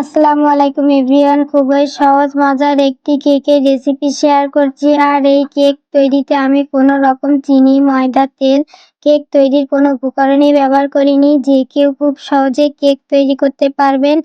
আসসালামু আলাইকুম এভরিওয়ান। খুবই সহজ, মজার একটি কেকের রেসিপি শেয়ার করছি। আর এই কেক তৈরিতে আমি কোনো রকম চিনি, ময়দা, তেল কেক তৈরির কোনো উপকরণই ব্যবহার করিনি। যে কেউ খুব সহজে কেক তৈরি করতে পারবেন।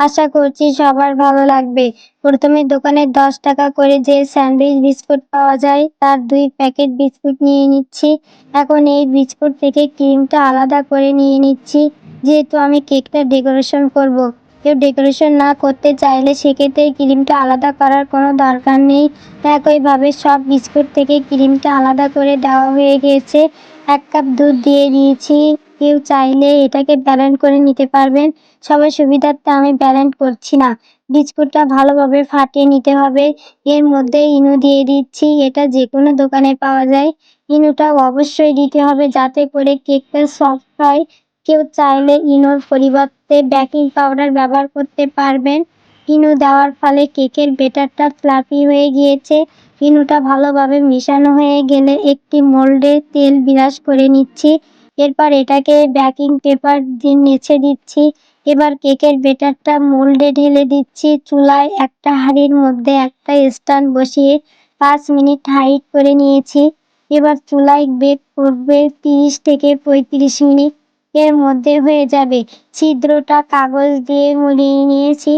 আশা করছি সবার ভালো লাগবে। প্রথমে দোকানে দশ টাকা করে যে স্যান্ডউইচ বিস্কুট পাওয়া যায়, তার দুই প্যাকেট বিস্কুট নিয়ে নিচ্ছি। এখন এই বিস্কুট থেকে ক্রিমটা আলাদা করে নিয়ে নিচ্ছি। যেহেতু আমি কেকটা ডেকোরেশন করব। কেউ ডেকোরেশন না করতে চাইলে সেক্ষেত্রে ক্রিমটা আলাদা করার কোনো দরকার নেই। একইভাবে সব বিস্কুট থেকে ক্রিমটা আলাদা করে দেওয়া হয়ে গিয়েছে এক কাপ দুধ দিয়ে দিয়েছি। কেউ চাইলে এটাকে ব্যালেন্ড করে নিতে পারবেন। সবার সুবিধার্থে আমি ব্যালেন্ড করছি না। বিস্কুটটা ভালোভাবে ফাটিয়ে নিতে হবে। এর মধ্যে ইনো দিয়ে দিচ্ছি। এটা যে কোনো দোকানে পাওয়া যায়। ইনোটা অবশ্যই দিতে হবে যাতে করে কেকটা সফট হয়। কেউ চাইলে ইনোর পরিবর্তে বেকিং পাউডার ব্যবহার করতে পারবেন। ইনো দেওয়ার ফলে কেকের বেটারটা ফ্লাফি হয়ে গিয়েছে। ইনোটা ভালোভাবে মিশানো হয়ে গেলে একটি মোল্ডে তেল বিরাজ করে নিচ্ছি। এরপর এটাকে বেকিং পেপার দিয়ে নেছে দিচ্ছি। এবার কেকের বেটারটা মোল্ডে ঢেলে দিচ্ছি। চুলায় একটা হাঁড়ির মধ্যে একটা স্ট্যান্ড বসিয়ে পাঁচ মিনিট হাইট করে নিয়েছি। এবার চুলায় বেক করবে তিরিশ থেকে পঁয়ত্রিশ মিনিট। এর মধ্যে হয়ে যাবে। ছিদ্রটা কাগজ দিয়ে মুড়িয়ে নিয়েছি।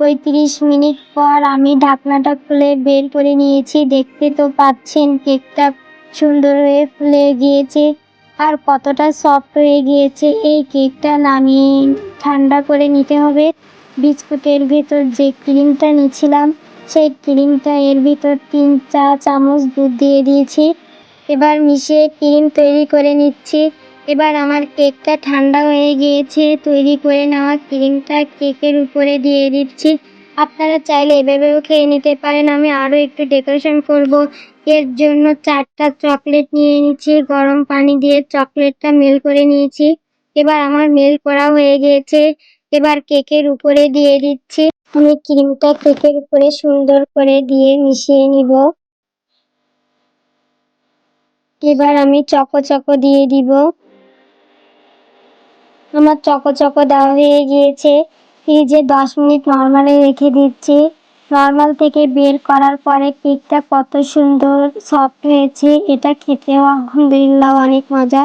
পঁয়ত্রিশ মিনিট পর আমি ঢাকনাটা খুলে বের করে নিয়েছি। দেখতে তো পাচ্ছেন, কেকটা সুন্দর হয়ে ফুলে গিয়েছে আর কতটা সফট হয়ে গিয়েছে। এই কেকটা নামিয়ে ঠান্ডা করে নিতে হবে। বিস্কুটের ভিতর যে ক্রিমটা নিয়েছিলাম, সেই ক্রিমটা এর ভিতর তিন চা চামচ দুধ দিয়ে দিয়েছি। এবার মিশিয়ে ক্রিম তৈরি করে নিচ্ছি। এবার আমার কেকটা ঠান্ডা হয়ে গিয়েছে, তৈরি করে নেওয়া ক্রিমটা কেকের উপরে দিয়ে দিচ্ছি। আপনারা চাইলে এভাবেও খেয়ে নিতে পারেন, আমি আরও একটু ডেকোরেশন করব। এর জন্য চারটা চকলেট নিয়ে নিচ্ছি, গরম পানি দিয়ে চকলেটটা মেল করে নিয়েছি। এবার আমার মেল করা হয়ে গিয়েছে, এবার কেকের উপরে দিয়ে দিচ্ছি। আমি ক্রিমটা কেকের উপরে সুন্দর করে দিয়ে মিশিয়ে নিব। এবার আমি চকো চকো দিয়ে দিব। আমার চকো চকো দেওয়া হয়ে গিয়েছে। ফ্রিজে দশ মিনিট নর্মালে রেখে দিচ্ছি। নর্মাল থেকে বের করার পরে কেকটা কত সুন্দর সফট হয়েছে, এটা খেতেও আলহামদুলিল্লাহ অনেক মজা।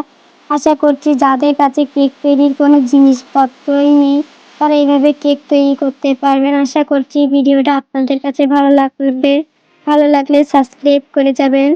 আশা করছি যাদের কাছে কেক তৈরির কোনো জিনিসপত্রই নেই, তারা এইভাবে কেক তৈরি করতে পারবেন। আশা করছি ভিডিওটা আপনাদের কাছে ভালো লাগবে। ভালো লাগলে সাবস্ক্রাইব করে যাবেন।